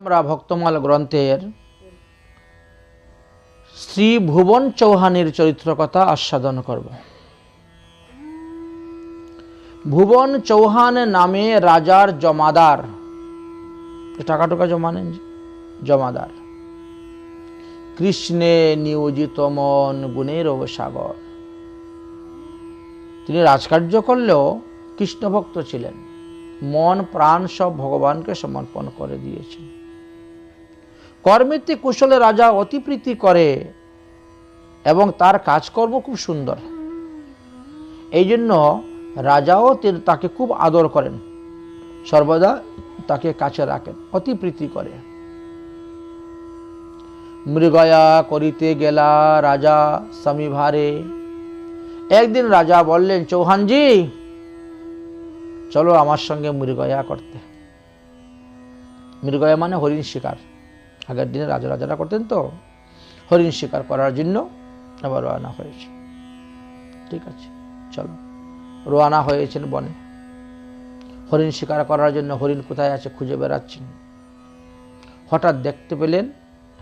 আমরা ভক্তমাল গ্রন্থের শ্রী ভুবন চৌহানের চরিত্র কথা আস্বাদন করব। ভুবন চৌহান নামে রাজার জমাদার। টাকা টাকা জমা নেন জমাদার। কৃষ্ণে নিয়োজিত মন গুণের সাগর তিনি রাজকার্য করলেও কৃষ্ণ ভক্ত ছিলেন। মন প্রাণ সব ভগবানকে সমর্পণ করে দিয়েছেন। কর্মেতে কুশলে রাজা অতি প্রীতি করে এবং তার কাজকর্ম খুব সুন্দর। এই জন্য রাজাও তাকে খুব আদর করেন। সর্বদা তাকে কাছে রাখেন অতি প্রীতি করে। মৃগয়া করিতে গেলা রাজা সমীভারে একদিন রাজা বললেন, চৌহানজি, চলো আমার সঙ্গে মৃগয়া করতে। মৃগয়া মানে হরিণ শিকার। আগের দিনে রাজা রাজারা করতেন তো। হরিণ শিকার করার জন্য আবার রওনা হয়েছে। ঠিক আছে, চলো। রওনা হয়েছেন বনে। হরিণ শিকার করার জন্য হরিণ কোথায় আছে খুঁজে বেড়াচ্ছেন। হঠাৎ দেখতে পেলেন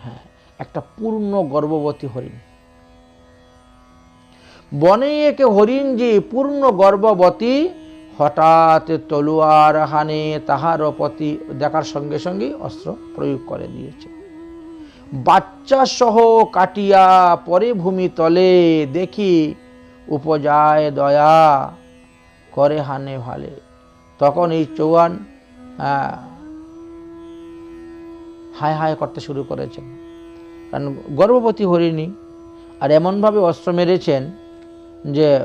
হ্যাঁ একটা পূর্ণ গর্ভবতী হরিণ। বনে একে হরিণ যে পূর্ণ গর্ভবতী, হঠাৎ তলুয়ার হানে তাহার প্রতি দেখার সঙ্গে সঙ্গেই অস্ত্র প্রয়োগ করে দিয়েছে। বাচ্চা সহ কাটিয়া পরে ভূমি তলে দেখি উপজায় দয়া করে হানে ভালে। তখন এই চৌহান আহ, হায় হায় করতে শুরু করেছেন। কারণ গর্ভবতী হরিণী আর এমনভাবে অস্ত্র মেরেছেন যে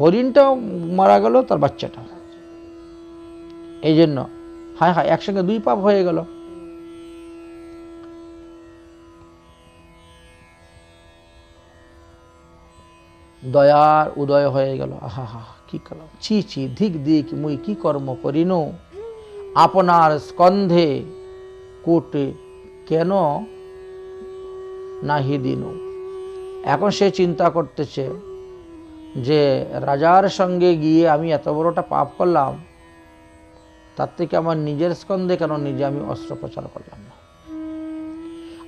হরিণটাও মারা গেল তার বাচ্চাটা এই জন্য হায় হায় একসঙ্গে দুই পাপ হয়ে গেল। দয়ার উদয় হয়ে গেল। আহা কি করলাম ছি ছি, ধিক দিক মুই কি কর্ম করিনু? আপনার স্কন্ধে কোটে কেন নাহি দিনু? এখন সে চিন্তা করতেছে যে, রাজার সঙ্গে গিয়ে আমি এত বড়টা পাপ করলাম, তার থেকে আমার নিজের স্কন্ধে কেন নিজে আমি অস্ত্রোপচার করলাম না?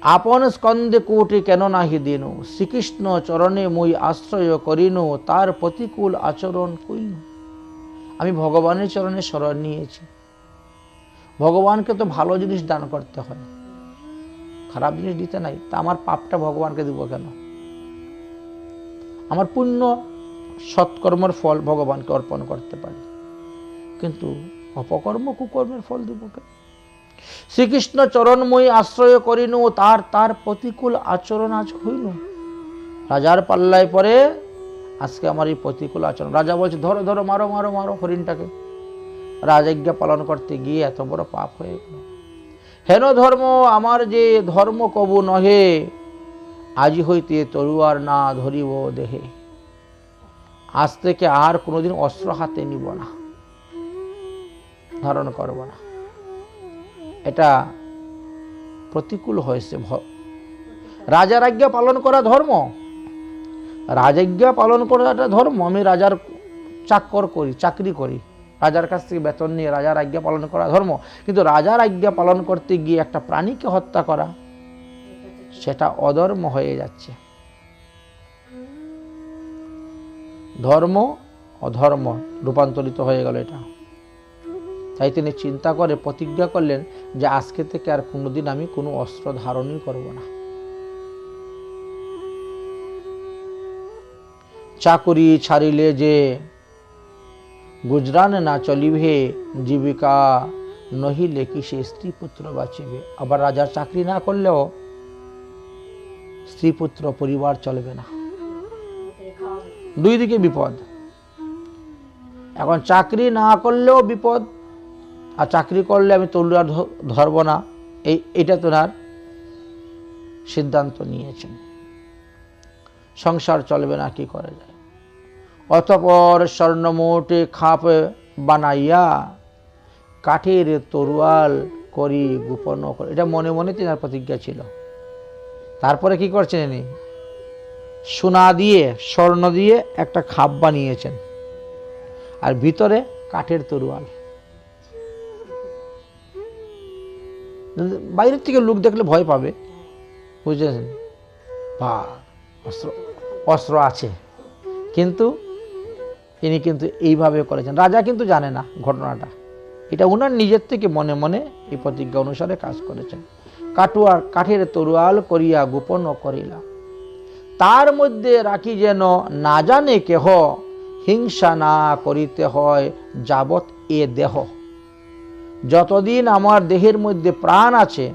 আপন স্কন্ধে কোটি কেন নাহি দিনু? শ্রীকৃষ্ণ চরণে মই আশ্রয় করিনু, তার প্রতিকূল আচরণ কইনু। আমি ভগবানের চরণে শরণ নিয়েছি। ভগবানকে তো ভালো জিনিস দান করতে হয়। খারাপ জিনিস দিতে নাই, তা আমার পাপটা ভগবানকে দিব কেন? আমার পুণ্য সৎকর্মের ফল ভগবানকে অর্পণ করতে পারি। কিন্তু অপকর্ম কুকর্মের ফল দিব কেন? শ্রীকৃষ্ণ চরণময়ী আশ্রয় করিনু, তার তার প্রতিকূল আচরণ আজ হইনু রাজার পাল্লায় পরে আজকে আমার এই প্রতিকূল আচরণ। রাজা বলছে, ধরো ধরো, মারো মারো মারো হরিণটাকে। রাজাজ্ঞা পালন করতে গিয়ে এত বড় পাপ হয়ে গেল। হেন ধর্ম, আমার যে ধর্ম কবু নহে, আজি হইতে তরুয়ার না ধরিব দেহে। আজ থেকে আর কোনোদিন অস্ত্র হাতে নিব না, ধারণ করব না। এটা প্রতিকূল হয়েছে রাজার আজ্ঞা পালন করা ধর্ম। রাজাজ্ঞা পালন করাটা ধর্ম। আমি রাজার চাকর করি, চাকরি করি। রাজার কাছ থেকে বেতন নিয়ে রাজার আজ্ঞা পালন করা ধর্ম। কিন্তু রাজার আজ্ঞা পালন করতে গিয়ে একটা প্রাণীকে হত্যা করা, সেটা অধর্ম হয়ে যাচ্ছে। ধর্ম অধর্ম রূপান্তরিত হয়ে গেল এটা। তাই তিনি চিন্তা করে প্রতিজ্ঞা করলেন যে আজকে থেকে আর কোনোদিন আমি কোনো অস্ত্র ধারণই করব না। চাকুরি ছাড়িলে যে গুজরান না চলিবে, জীবিকা নহিলে কি সে স্ত্রী পুত্র বাঁচিবে? আবার রাজার চাকরি না করলেও স্ত্রী পুত্র পরিবার চলবে না। দুই দিকে বিপদ। এখন চাকরি না করলেও বিপদ। আর চাকরি করলে আমি তলুয়ার ধরব না। এই, এটা তোনার সিদ্ধান্ত নিয়েছেন। সংসার চলবে না, কি করে যায়? অতপর স্বর্ণমোটে খাপ বানাইয়া কাঠের তরুয়াল করি গোপন করে। এটা মনে মনে তেনার প্রতিজ্ঞা ছিল। তারপরে কি করছেন ইনি? সোনা দিয়ে, স্বর্ণ দিয়ে একটা খাপ বানিয়েছেন। আর ভিতরে কাঠের তরুয়াল। বাইরের থেকে লোক দেখলে ভয় পাবে। বুঝেছেন? বা, অস্ত্র অস্ত্র আছে। কিন্তু ইনি কিন্তু এইভাবে করেছেন। রাজা কিন্তু জানে না ঘটনাটা। এটা ওনার নিজের থেকে মনে মনে এই প্রতিজ্ঞা অনুসারে কাজ করেছেন। কাটুয়ার কাঠের তরুয়াল করিয়া গোপন করিলা তার মধ্যে রাখি যেন না জানে কেহ, হিংসা না করিতে হয় যাবৎ এ দেহ। যতদিন আমার দেহের মধ্যে প্রাণ আছে,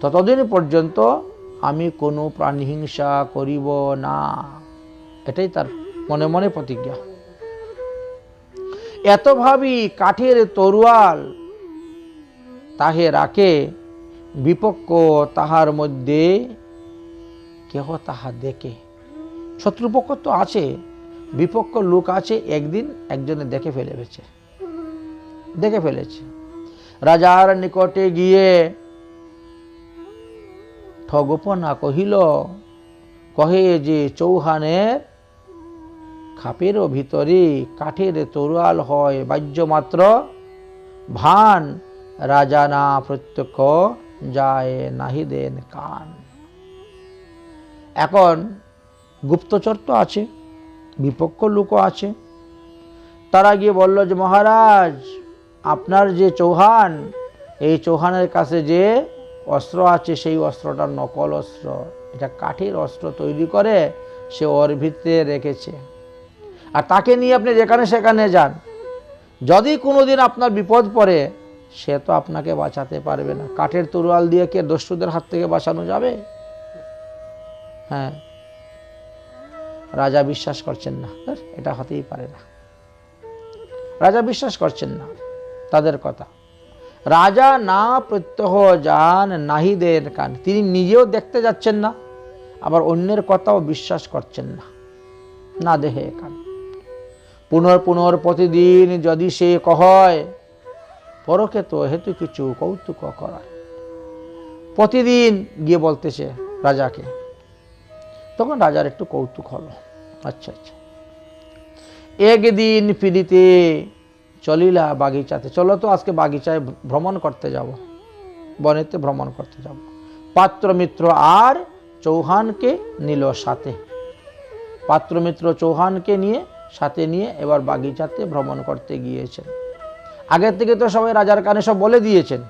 ততদিন পর্যন্ত আমি কোনো প্রাণহিংসা করিব না। এটাই তার মনে মনে প্রতিজ্ঞা। এত ভাবি কাঠের তরুয়াল তাহে রাখে, বিপক্ষ তাহার মধ্যে কেহ তাহা দেখে। শত্রুপক্ষ তো আছে, বিপক্ষ লোক আছে, একদিন একজনে দেখে ফেলেছে দেখে ফেলেছে। রাজার নিকটে গিয়ে ঠগোপনা কহিল, কহে যে চৌহানের খাপেরও ভিতরে কাঠের তরুয়াল হয় বাহ্য মাত্র ভান রাজা না প্রত্যক্ষ যায় নাহি দেন কান। এখন গুপ্তচর তো আছে, বিপক্ষ লোকও আছে। তারা গিয়ে বলল যে, মহারাজ আপনার যে চৌহান, এই চৌহানের কাছে যে অস্ত্র আছে, সেই অস্ত্রটা নকল অস্ত্র। এটা কাঠের অস্ত্র তৈরি করে সে ওর ভিতরে রেখেছে। আর তাকে নিয়ে আপনি যেখানে সেখানে যান। যদি কোনোদিন আপনার বিপদ পড়ে, সে তো আপনাকে বাঁচাতে পারবে না। কাঠের তরোয়াল দিয়ে কে দস্যুদের হাত থেকে বাঁচানো যাবে? হ্যাঁ। রাজা বিশ্বাস করছেন না। এটা হতেই পারে না। রাজা বিশ্বাস করছেন না। তাদের কথা। রাজা না প্রত্যহ যান নাহিদের কান। তিনি নিজেও দেখতে যাচ্ছেন না, আবার অন্যের কথাও বিশ্বাস করছেন না। না দেহে কান। পুনর পুনর প্রতিদিন যদি সে কহয়, পরকে তো হেতু কিছু কৌতুক করায়। প্রতিদিন গিয়ে বলতেছে রাজাকে, তখন রাজার একটু কৌতুক হলো। আচ্ছা আচ্ছা। একদিন ফিরিতে চলিলা বাগিচাতে। চলো তো আজকে বাগিচায় ভ্রমণ করতে যাব। বনেতে ভ্রমণ করতে যাব। পাত্র মিত্র আর চৌহানকে নিল সাথে। পাত্র মিত্র চৌহানকে নিয়ে, সাথে নিয়ে এবার বাগিচাতে ভ্রমণ করতে গিয়েছেন। আগের থেকে তো সবাই রাজার কানে সব বলে দিয়েছেন।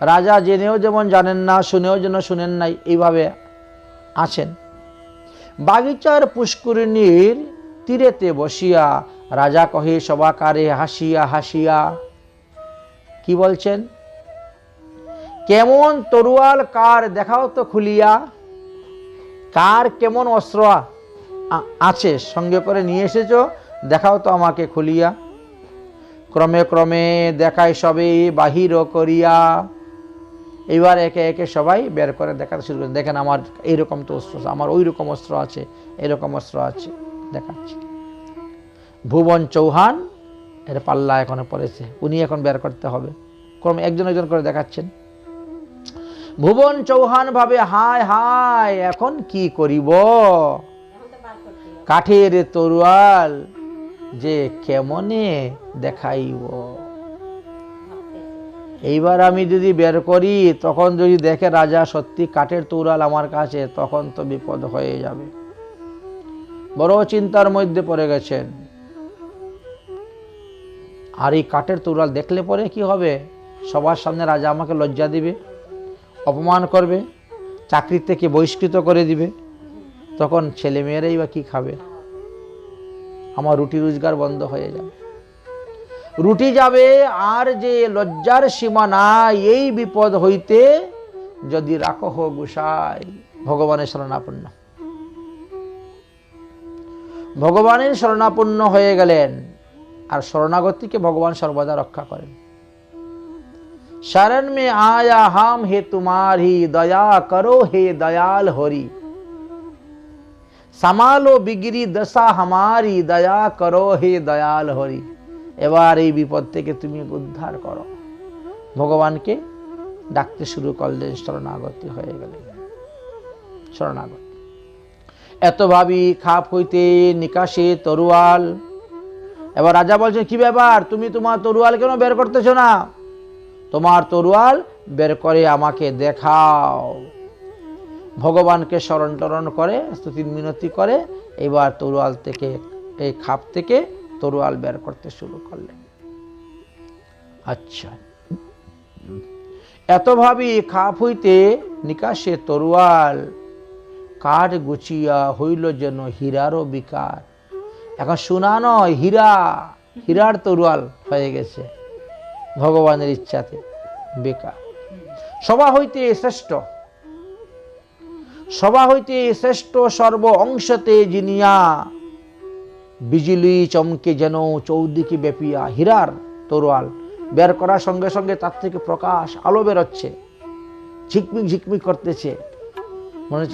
রাজা জেনেও যেমন জানেন না, শুনেও যেন শুনেন নাই, এইভাবে আছেন। বাগিচার পুষ্করিণীর তীরেতে বসিয়া রাজা কহে সবাকারে হাসিয়া হাসিয়া। কি বলছেন? কেমন তরুয়াল কার, দেখাও তো খুলিয়া। কার কেমন অস্ত্র আছে, সঙ্গে করে নিয়ে এসেছ, দেখাও তো আমাকে খুলিয়া। ক্রমে ক্রমে দেখায় সবে, বাহির করিয়া। এবার একে একে সবাই বের করে দেখাতে শুরু করে দেখেন আমার এইরকম তো অস্ত্র আমার ওই রকম অস্ত্র আছে, এরকম অস্ত্র আছে, দেখাচ্ছি। ভুবন চৌহান, এর পাল্লা এখনও পড়েছে, উনি এখন বের করতে হবে। ক্রমে একজন একজন করে দেখাচ্ছেন। ভুবন চৌহান ভাবে, হায় হায়, এখন কি করিব? কাঠের তরুয়াল যে কেমনে দেখাইব? এইবার আমি যদি বের করি, তখন যদি দেখে রাজা সত্যি কাঠের তৌরাল আমার কাছে, তখন তো বিপদ হয়ে যাবে। বড় চিন্তার মধ্যে পড়ে গেছেন। আর এই কাঠের তৌরাল দেখলে পরে কি হবে? সবার সামনে রাজা আমাকে লজ্জা দিবে, অপমান করবে, চাকরি থেকে বহিষ্কৃত করে দিবে। তখন ছেলে মেয়েরাই বা কি খাবে? আমার রুটি রোজগার বন্ধ হয়ে যাবে। রুটি যাবে আর যে লজ্জার সীমা নাই, এই বিপদ হইতে যদি রাখহ গুসাই, ভগবানের শরণাপন্ন। ভগবানের শরণাপন্ন হয়ে গেলেন। আর শরণাগতিকে ভগবান সর্বদা রক্ষা করেন। শরণ মে আয়া হাম হে তুমার হি দয়া করো হে দয়াল হরি। সামালো বিগিরি দশা হামারি, দয়া করো হে দয়াল হরি। এবার এই বিপদ থেকে তুমি উদ্ধার করো। ভগবানকে ডাকতে শুরু করলেন শরণাগতি হয়ে গেলেন। শরণাগতি। এত ভাবি খাপ হইতে নিকাশে তরুয়াল এবার রাজা বলছে, কি ব্যাপার? তুমি তোমার তরুয়াল কেন বের করতেছো না? তোমার তরুয়াল বের করে আমাকে দেখাও। ভগবানকে স্মরণ টরণ করে স্তুতি মিনতি করে, এবার তরুয়াল থেকে, এই খাপ থেকে তরুয়াল বের করতে শুরু করলেন। আচ্ছা। এত ভাবি খাপ হইতে নিকাশে তরুয়াল, কাঠ গুছিয়া হইল যেন হীরারও বিকার। এখন সোনা নয়, হীরা। হীরার তরুয়াল হয়ে গেছে ভগবানের ইচ্ছাতে, বেকার। সভা হইতে শ্রেষ্ঠ। সভা হইতে শ্রেষ্ঠ সর্ব অংশতে জিনিয়া। বিজলি চমকে যেন চৌদিকে ব্যাপিয়া হীরার তরোয়াল। বের করার সঙ্গে সঙ্গে তার থেকে প্রকাশ আলো বেরোচ্ছে। ঝিকমিক ঝিকমিক করতেছে। মনে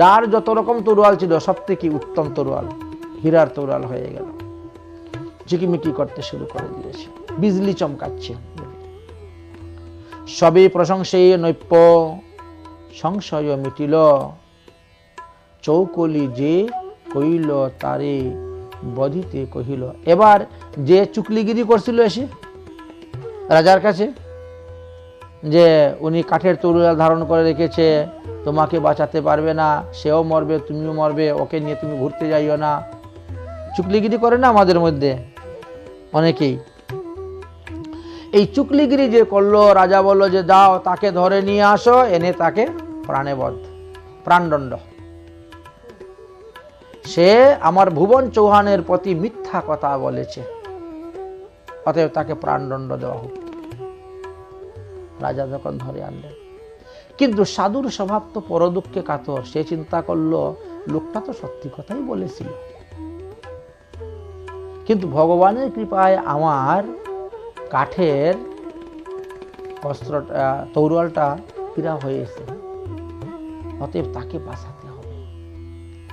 যার যত রকম তরোয়াল ছিল, সব থেকে উত্তম তরোয়াল, হীরার তরোয়াল হয়ে গেল। ঝিকিমিকি করতে শুরু করে দিয়েছে, বিজলি চমকাচ্ছে। সবে প্রশংসে নৈপ্য, সংশয় মিটিল। চৌকলি যে কইল তারে বধিতে কহিল, এবার যে চুকলিগিরি করছিল এসে, রাজার কাছে যে উনি কাঠের তরুয়া ধারণ করে রেখেছে, তোমাকে বাঁচাতে পারবে না, সেও মরবে, তুমিও মরবে, ওকে নিয়ে তুমি ঘুরতে যাইও না। চুকলিগিরি করে না আমাদের মধ্যে? অনেকেই। এই চুকলিগিরি যে করল, রাজা বলল যে, যাও, তাকে ধরে নিয়ে আসো, এনে তাকে প্রাণেবধ প্রাণদণ্ড। সে আমার ভুবন চৌহানের প্রতি মিথ্যা কথা বলেছে। অতএব তাকে প্রাণদণ্ড দেওয়া হোক। রাজা যখন ধরে আনলেন। কিন্তু সাধুর স্বভাব তো পরদুঃখে কাতর। সে চিন্তা করল, লোকটা তো সত্যি কথাই বলেছিল। কিন্তু ভগবানের কৃপায় আমার কাঠের অস্ত্রটা তৌরুয়ালটা পীড়া হয়েছে। অতএব তাকে বাঁচাতে হবে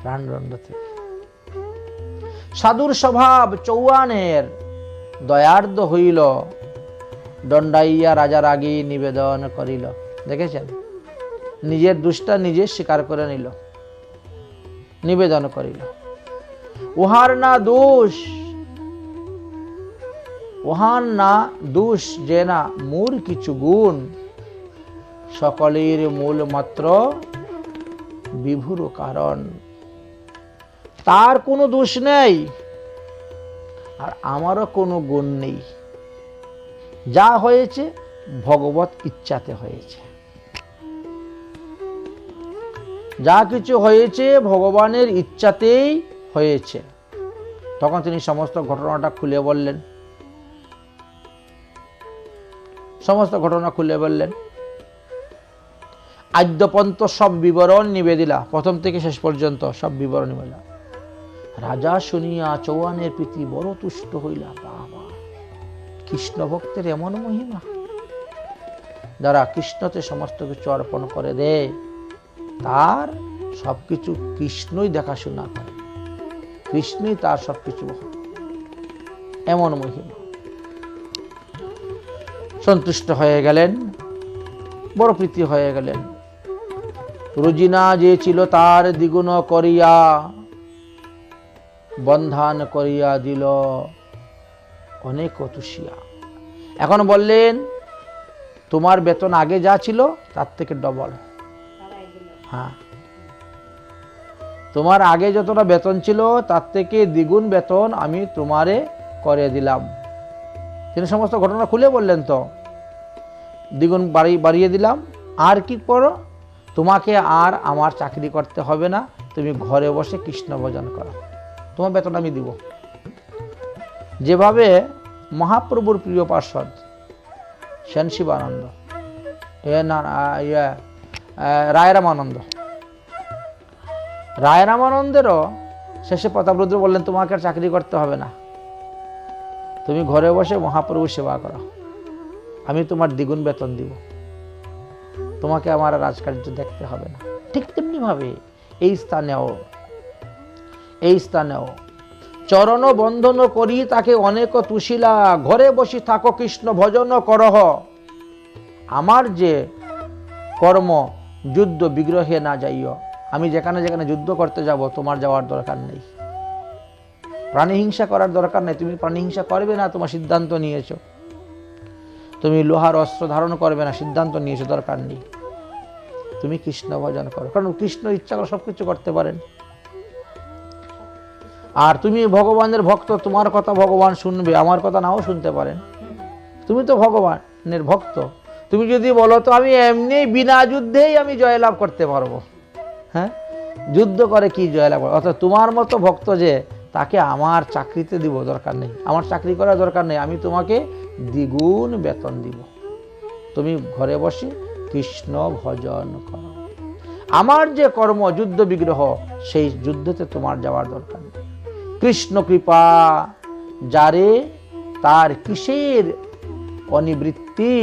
প্রাণদণ্ড থেকে। সাধুর স্বভাব চৌয়ানের দয়ার্দ হইল। দণ্ডাইয়া রাজার আগে নিবেদন করিল। দেখেছেন? নিজের দুষ্টা নিজে স্বীকার করে নিল। নিবেদন করিল। উহার না দোষ, উহার না দোষ যে না মূল কিছু গুণ, সকলের মূল মাত্র বিভুর কারণ। তার কোনো দোষ নেই, আর আমারও কোনো গুণ নেই। যা হয়েছে ভগবত ইচ্ছাতে হয়েছে। যা কিছু হয়েছে, ভগবানের ইচ্ছাতেই হয়েছে। তখন তিনি সমস্ত ঘটনাটা খুলে বললেন। সমস্ত ঘটনা খুলে বললেন। আদ্যপন্ত সব বিবরণ নিবেদিলা। প্রথম থেকে শেষ পর্যন্ত সব বিবরণ নিবেদিলা। রাজা শুনিয়া চৌহানের প্রীতি বড় তুষ্ট হইলা। বাবা। কৃষ্ণ ভক্তের এমন মহিমা। যারা কৃষ্ণতে সমস্ত কিছু অর্পণ করে দেয়, তার সবকিছু কৃষ্ণই দেখাশোনা করে। কৃষ্ণই তার সবকিছু এমন মহিমা। সন্তুষ্ট হয়ে গেলেন, বড় প্রীতি হয়ে গেলেন। রুজিনা যে ছিল তার দ্বিগুণ করিয়া বন্ধান করিয়া দিল। অনেক তুষিয়া এখন বললেন, তোমার বেতন আগে যা ছিল, তার থেকে ডবল হ্যাঁ। তোমার আগে যতটা বেতন ছিল, তার থেকে দ্বিগুণ বেতন আমি তোমারে করে দিলাম। তিনি সমস্ত ঘটনা খুলে বললেন তো। দ্বিগুণ বাড়ি, বাড়িয়ে দিলাম। আর কি করো? তোমাকে আর আমার চাকরি করতে হবে না। তুমি ঘরে বসে কৃষ্ণ ভজন করো। তোমার বেতন আমি দিব। যেভাবে মহাপ্রভুর প্রিয় পার্ষদ সেন শিবানন্দ, এ না ইয়ে রায়রামানন্দ রায়রামানন্দেরও শেষে প্রতাপরুদ্র বললেন, তোমাকে চাকরি করতে হবে না। তুমি ঘরে বসে মহাপ্রভু সেবা করো। আমি তোমার দ্বিগুণ বেতন দিব। তোমাকে আমার রাজকার্য দেখতে হবে না। ঠিক তেমনিভাবে এই স্থানেও এই স্থানেও চরণ বন্ধন করি তাকে অনেক তুষিলা, ঘরে বসি থাকো কৃষ্ণ ভজন করহ। আমার যে কর্ম, যুদ্ধ বিগ্রহে না যাইও। আমি যেখানে যেখানে যুদ্ধ করতে যাব, তোমার যাওয়ার দরকার নেই। প্রাণী হিংসা করার দরকার নেই। তুমি প্রাণী হিংসা করবে না, তোমার সিদ্ধান্ত নিয়েছো। তুমি লোহার অস্ত্র ধারণ করবে না, সিদ্ধান্ত নিয়েছো, দরকার নেই। তুমি কৃষ্ণ ভজন করো। কারণ কৃষ্ণ ইচ্ছা করে সব কিছু করতে পারেন। আর তুমি ভগবানের ভক্ত, তোমার কথা ভগবান শুনবে, আমার কথা নাও শুনতে পারেন তুমি তো ভগবানের ভক্ত। তুমি যদি বলো, তো আমি এমনি বিনা যুদ্ধেই আমি জয়লাভ করতে পারব। হ্যাঁ? যুদ্ধ করে কি জয়লাভ করে? অর্থাৎ তোমার মতো ভক্ত যে, তাকে আমার চাকরিতে দিব দরকার নেই। আমার চাকরি করার দরকার নেই। আমি তোমাকে দ্বিগুণ বেতন দিব। তুমি ঘরে বসে কৃষ্ণ ভজন করো। আমার যে কর্ম, যুদ্ধ বিগ্রহ, সেই যুদ্ধতে তোমার যাওয়ার দরকার নেই। কৃষ্ণ কৃপা। যারে তার কিসের অনিবৃত্তি,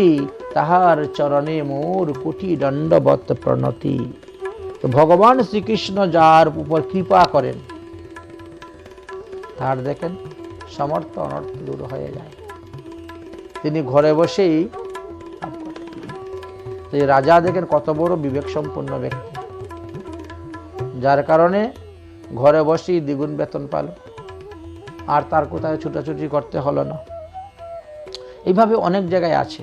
তাহার চরণে মোর কোটি দণ্ডবত প্রণতি। তো ভগবান শ্রীকৃষ্ণ যার উপর কৃপা করেন, তার দেখেন সমর্থ অনর্থ দূর হয়ে যায়। তিনি ঘরে বসেই এই রাজা দেখেন কত বড় বিবেক সম্পন্ন ব্যক্তি। যার কারণে ঘরে বসেই দ্বিগুণ বেতন পাল। আর তার কোথায় ছুটাছুটি করতে হলো না। এইভাবে অনেক জায়গায় আছে।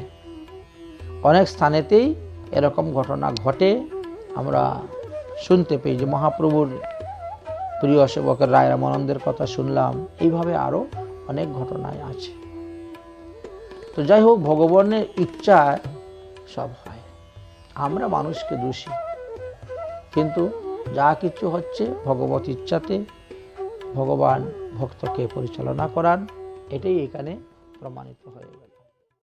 অনেক স্থানেতেই এরকম ঘটনা ঘটে। আমরা শুনতে পেয়ে যে মহাপ্রভুর প্রিয় সেবকের রায় রামানন্দের কথা শুনলাম। এইভাবে আরও অনেক ঘটনায় আছে। তো যাই হোক, ভগবানের ইচ্ছায় সব হয়। আমরা মানুষকে দোষী। কিন্তু যা কিছু হচ্ছে ভগবত ইচ্ছাতে ভগবান ভক্তকে পরিচালনা করান। এটাই এখানে প্রমাণিত হয়ে গেল।